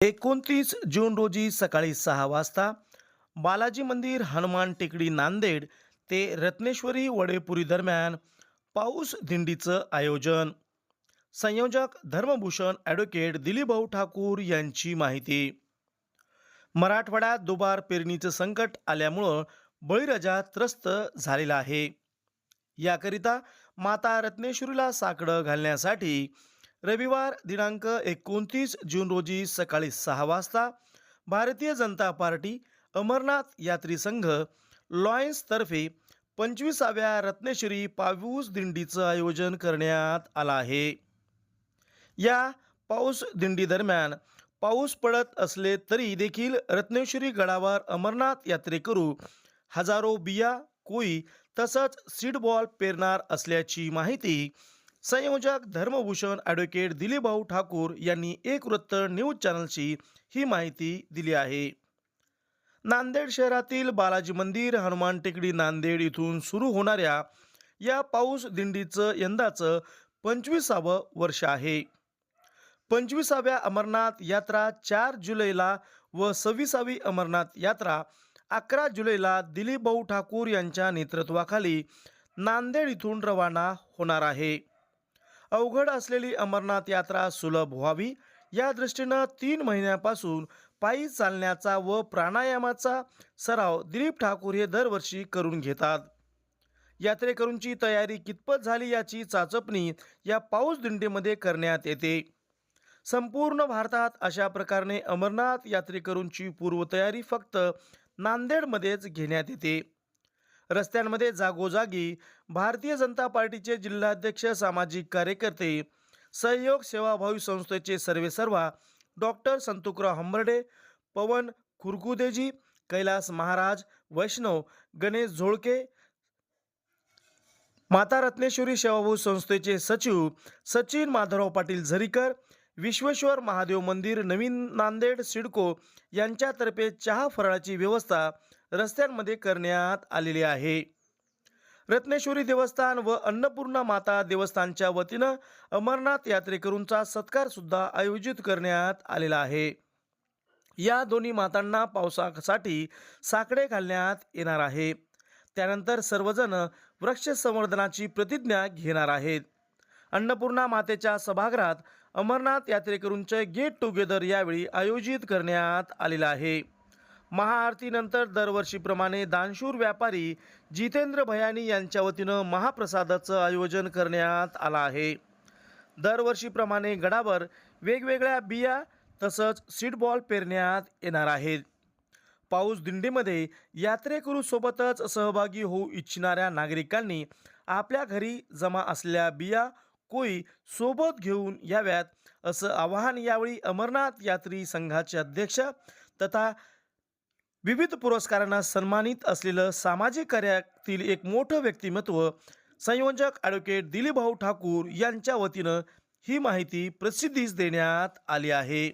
एकोणतीस जून रोजी सकाळी सहा वाजता बालाजी मंदिर हनुमान टेकडी नांदेड ते रत्नेश्वरी वडेपुरी दरम्यान पाऊस दिंडीचं आयोजन. संयोजक धर्मभूषण ॲडव्होकेट दिलीपभाऊ ठाकूर यांची माहिती. मराठवाड्यात दुबार पेरणीचं संकट आल्यामुळं बळीराजा त्रस्त झालेला आहे. याकरिता माता रत्नेश्वरीला साकडं घालण्यासाठी रविवार दिनांक एकोणतीस जून रोजी सकाळी सहा वाजता भारतीय जनता पार्टी अमरनाथ यात्री संघ लॉयन्सतर्फे पंचवीसाव्या रत्नेश्वरी पाऊस दिंडीचं आयोजन करण्यात आलं आहे. या पाऊस दिंडी दरम्यान पाऊस पडत असले तरी देखील रत्नेश्वरी गडावर अमरनाथ यात्रेकरू हजारो बिया कोई तसंच सीडबॉल पेरणार असल्याची माहिती संयोजक धर्मभूषण ॲडव्होकेट दिलीपभाऊ ठाकूर यांनी एक वृत्त न्यूज चॅनलशी ही माहिती दिली आहे. नांदेड शहरातील बालाजी मंदिर हनुमान टेकडी नांदेड इथून सुरू होणाऱ्या या पाऊस दिंडीचं यंदाचं पंचवीसावं वर्ष आहे. पंचवीसाव्या अमरनाथ यात्रा चार जुलैला व सव्वीसावी अमरनाथ यात्रा अकरा जुलैला दिलीपभाऊ ठाकूर यांच्या नेतृत्वाखाली नांदेड इथून रवाना होणार आहे. अवघड असलेली अमरनाथ यात्रा सुलभ व्हावी. या दृष्टीनं तीन महिन्यापासून पायी चालण्याचा व प्राणायामाचा सराव दिलीप ठाकूर हे दरवर्षी करून घेतात. यात्रेकरूंची तयारी कितपत झाली याची चाचपणी या पाऊस दिंडीमध्ये करण्यात येते. संपूर्ण भारतात अशा प्रकारे अमरनाथ यात्रेकरूंची पूर्वतयारी फक्त नांदेडमध्येच घेण्यात येते. रस्त्यांमध्ये जागोजागी भारतीय जनता पार्टीचे जिल्हाध्यक्ष सामाजिक कार्यकर्ते सहयोग सेवाभावी संस्थेचे सर्वेसर्वा डॉक्टर संतुकराव हंबर्डे पवन खुरकुदेजी कैलास महाराज वैष्णव गणेश झोळके माता रत्नेश्वरी सेवाभाऊ संस्थेचे सचिव सचिन माधवराव पाटील झरीकर विश्वेश्वर महादेव मंदिर नवीन नांदेड सिडको यांच्यातर्फे चहा फराळाची व्यवस्था रस्त्यांमध्ये करण्यात आलेली आहे. रत्नेश्वरी देवस्थान व अन्नपूर्णा माता देवस्थानच्या वतीनं अमरनाथ यात्रेकरूंचा सत्कार सुद्धा आयोजित करण्यात आलेला आहे. या दोन्ही मातांना पावसासाठी साकडे घालण्यात येणार आहे. त्यानंतर सर्वजण वृक्ष संवर्धनाची प्रतिज्ञा घेणार आहेत. अन्नपूर्णा मातेच्या सभागृहात अमरनाथ यात्रेकरूंचे गेट टुगेदर यावेळी आयोजित करण्यात आलेलं आहे. महाआरतीनंतर दरवर्षीप्रमाणे दानशूर व्यापारी जितेंद्र भयानी यांच्या वतीनं महाप्रसादाचं आयोजन करण्यात आलं आहे. दरवर्षीप्रमाणे गडावर वेगवेगळ्या बिया तसंच सीडबॉल पेरण्यात येणार आहेत. पाऊस दिंडीमध्ये यात्रेकरूसोबतच सहभागी होऊ इच्छिणाऱ्या नागरिकांनी आपल्या घरी जमा असलेल्या बिया कोई सोबत घेऊन याव्यात असं आवाहन यावेळी अमरनाथ यात्री संघाचे अध्यक्ष तथा विविध पुरस्कारांना सन्मानित असलेलं सामाजिक कार्यातील एक मोठं व्यक्तिमत्व संयोजक ॲडव्होकेट दिलीपभाऊ ठाकूर यांच्या वतीनं ही माहिती प्रसिद्धीस देण्यात आली आहे.